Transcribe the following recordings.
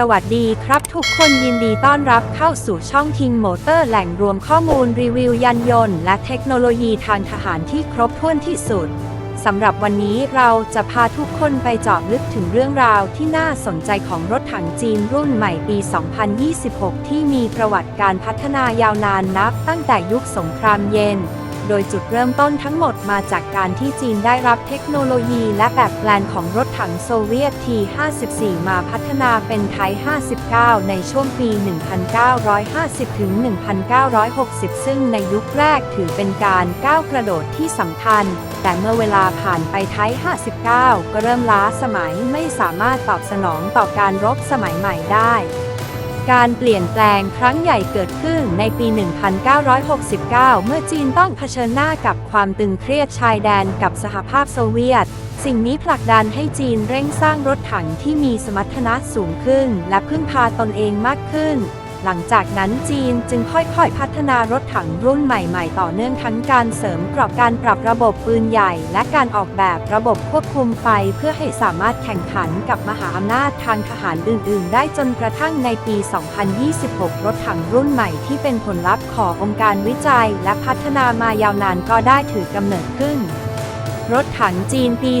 สวัสดีครับทุกคนยินดีต้อนรับเข้าสู่ช่องทิงมอเตอร์แหล่งรวมข้อมูลรีวิวยานยนต์ และเทคโนโลยีทางทหารที่ครบถ้วนที่สุดสำหรับวันนี้เราจะพาทุกคนไปเจาะลึกถึงเรื่องราวที่น่าสนใจของรถถังจีนรุ่นใหม่ปี 2026 ที่มีประวัติการพัฒนายาวนานนับตั้งแต่ยุคสงครามเย็น โดยจุดเริ่มต้นทั้งหมดมาจากการที่จีนได้รับเทคโนโลยีและแบบแปลนของรถถังโซเวียต T-54 มาพัฒนาเป็นไทย 59 ในช่วงปี 1950 ถึง 1960 ซึ่งในยุคแรกถือเป็นการก้าวกระโดดที่สำคัญ แต่เมื่อเวลาผ่านไปไทย 59 ก็เริ่มล้าสมัยไม่สามารถตอบสนองต่อการรบสมัยใหม่ได้ การเปลี่ยนแปลงครั้งใหญ่เกิดขึ้นในปี 1969 เมื่อจีนต้องเผชิญหน้ากับความตึงเครียดชายแดนกับสหภาพโซเวียต สิ่งนี้ผลักดันให้จีนเร่งสร้างรถถังที่มีสมรรถนะสูงขึ้น และพึ่งพาตนเองมากขึ้น หลังจากนั้นจีนจึงค่อยๆ พัฒนารถถังรุ่นใหม่ๆ ต่อเนื่องทั้งการเสริมกรอบการปรับระบบปืนใหญ่ และการออกแบบระบบควบคุมไฟเพื่อให้สามารถแข่งขันกับมหาอำนาจทางทหารอื่น ๆ ได้จนกระทั่งในปี 2026 รถถังรุ่นใหม่ที่เป็นผลลัพธ์ขององค์การวิจัย และพัฒนามายาวนานก็ได้ถือกำเนิดขึ้น รถถังจีนปี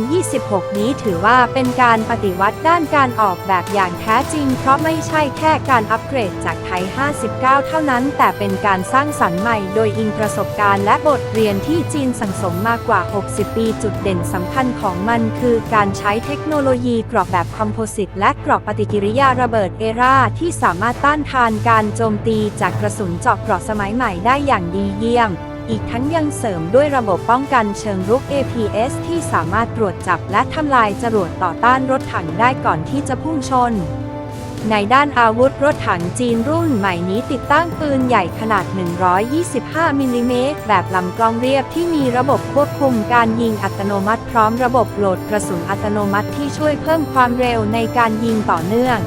2026 นี้ถือว่าเป็นการปฏิวัติด้านการออกแบบอย่างแท้จริง เพราะไม่ใช่แค่การอัปเกรดจากไทย 59 เท่านั้น แต่เป็นการสร้างสรรค์ใหม่โดยอิงประสบการณ์และบทเรียนที่จีนสังสมมากกว่า 60 ปีจุดเด่นสำคัญของมันคือการใช้เทคโนโลยีกรอบแบบคอมโพสิตและกรอบปฏิกิริยาระเบิดเอราที่สามารถต้านทานการโจมตีจากกระสุนเจาะเกราะสมัยใหม่ได้อย่างดีเยี่ยม อีกทั้งยังเสริมด้วยระบบป้องกันเชิงรุก APS ที่สามารถตรวจจับและทำลายจรวดต่อต้านรถถังได้ก่อนที่จะพุ่งชน ในด้านอาวุธรถถังจีนรุ่นใหม่นี้ติดตั้งปืนใหญ่ขนาด 125 มิลลิเมตรแบบลำกล้องเรียบที่มีระบบควบคุมการยิงอัตโนมัติพร้อมระบบโหลดกระสุนอัตโนมัติที่ช่วยเพิ่มความเร็วในการยิงต่อเนื่อง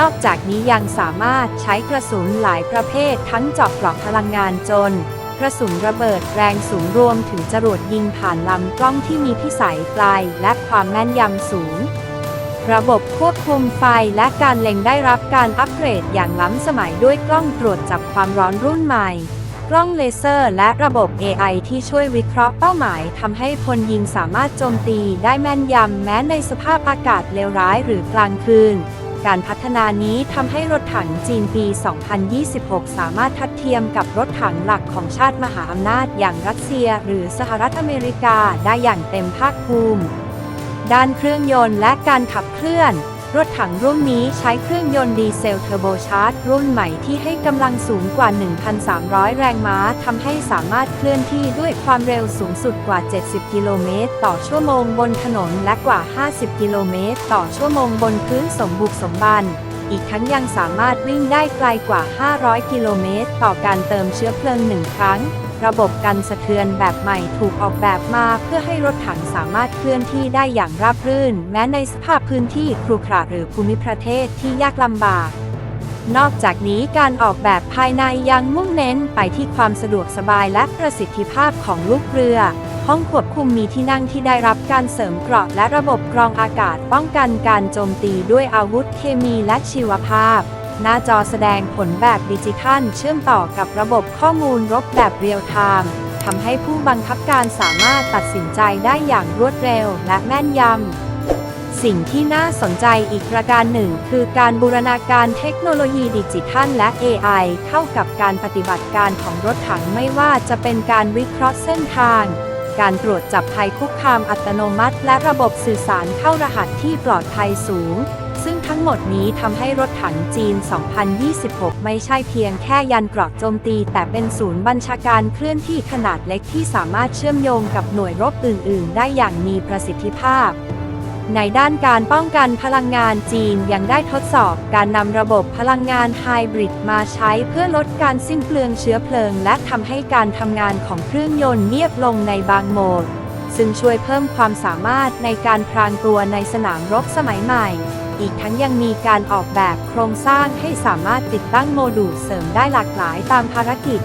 นอกจากนี้ยังสามารถใช้กระสุนหลายประเภททั้งเจาะเกราะพลังงานจน กระสุนระเบิดแรงสูงรวมถึงจรวดยิงผ่านลำกล้องที่มีพิสัยไกลและความแม่นยำสูง ระบบควบคุมไฟและการเล็งได้รับการอัปเกรดอย่างล้ำสมัยด้วยกล้องตรวจจับความร้อนรุ่นใหม่ กล้องเลเซอร์และระบบ AI ที่ช่วยวิเคราะห์เป้าหมายทำให้พลยิงสามารถโจมตีได้แม่นยำแม้ในสภาพอากาศเลวร้ายหรือกลางคืน การพัฒนานี้ทำให้รถถังจีนปี 2026 สามารถทัดเทียมกับรถถังหลักของชาติมหาอำนาจอย่างรัสเซีย หรือสหรัฐอเมริกาได้อย่างเต็มภาคภูมิ ด้านเครื่องยนต์และการขับเคลื่อน รถถังรุ่นนี้ใช้เครื่องยนต์ดีเซลเทอร์โบชาร์จรุ่นใหม่ที่ให้กำลังสูงกว่า 1,300 แรงม้าทำให้สามารถเคลื่อนที่ด้วยความเร็วสูงสุดกว่า 70 กิโลเมตรต่อชั่วโมงบนถนนและกว่า 50 กิโลเมตรต่อชั่วโมงบนพื้นสมบุกสมบันอีกทั้งยังสามารถวิ่งได้ไกลกว่า 500 กิโลเมตรต่อการเติมเชื้อเพลิงหนึ่งครั้งระบบกันสะเทือนแบบใหม่ถูกออกแบบมาเพื่อให้รถถังสามารถเคลื่อนที่ได้อย่างราบรื่น แม้ในสภาพพื้นที่ครุขระหรือภูมิประเทศที่ยากลำบาก นอกจากนี้การออกแบบภายในยังมุ่งเน้นไปที่ความสะดวกสบายและประสิทธิภาพของลูกเรือ ห้องควบคุมมีที่นั่งที่ได้รับการเสริมเกราะและระบบกรองอากาศป้องกันการโจมตีด้วยอาวุธเคมีและชีวภาพ หน้าจอแสดงผลแบบดิจิทัล เชื่อมต่อกับระบบข้อมูลรบแบบเรียลไทม์ทำให้ผู้บังคับการสามารถตัดสินใจได้อย่างรวดเร็วและแม่นยำ สิ่งที่น่าสนใจอีกประการหนึ่ง คือการบูรณาการเทคโนโลยีดิจิทัลและ AI เข้ากับการปฏิบัติการของรถถังไม่ว่าจะเป็นการวิเคราะห์เส้นทางการตรวจจับภัยคุกคามอัตโนมัติ และระบบสื่อสารเข้ารหัสที่ปลอดภัยสูง ซึ่ง ทั้งหมดนี้ทำให้รถถังจีน 2026 ไม่ใช่เพียงแค่ยันกราะโจมตี แต่เป็นศูนย์บัญชาการเคลื่อนที่ขนาดเล็กที่สามารถเชื่อมโยงกับหน่วยรบอื่น ๆ ได้อย่างมีประสิทธิภาพในด้านการป้องกันพลังงานจีนยังได้ทดสอบการนำระบบพลังงานไฮบริดมาใช้เพื่อลดการสิ้นเปลืองเชื้อเพลิง และทำให้การทำงานของเครื่องยนต์เงียบลงในบางโหมด ซึ่งช่วยเพิ่มความสามารถในการพรางตัวในสนามรบสมัยใหม่ อีกทั้งยังมีการออกแบบโครงสร้างให้สามารถติดตั้งโมดูลเสริมได้หลากหลายตามภารกิจ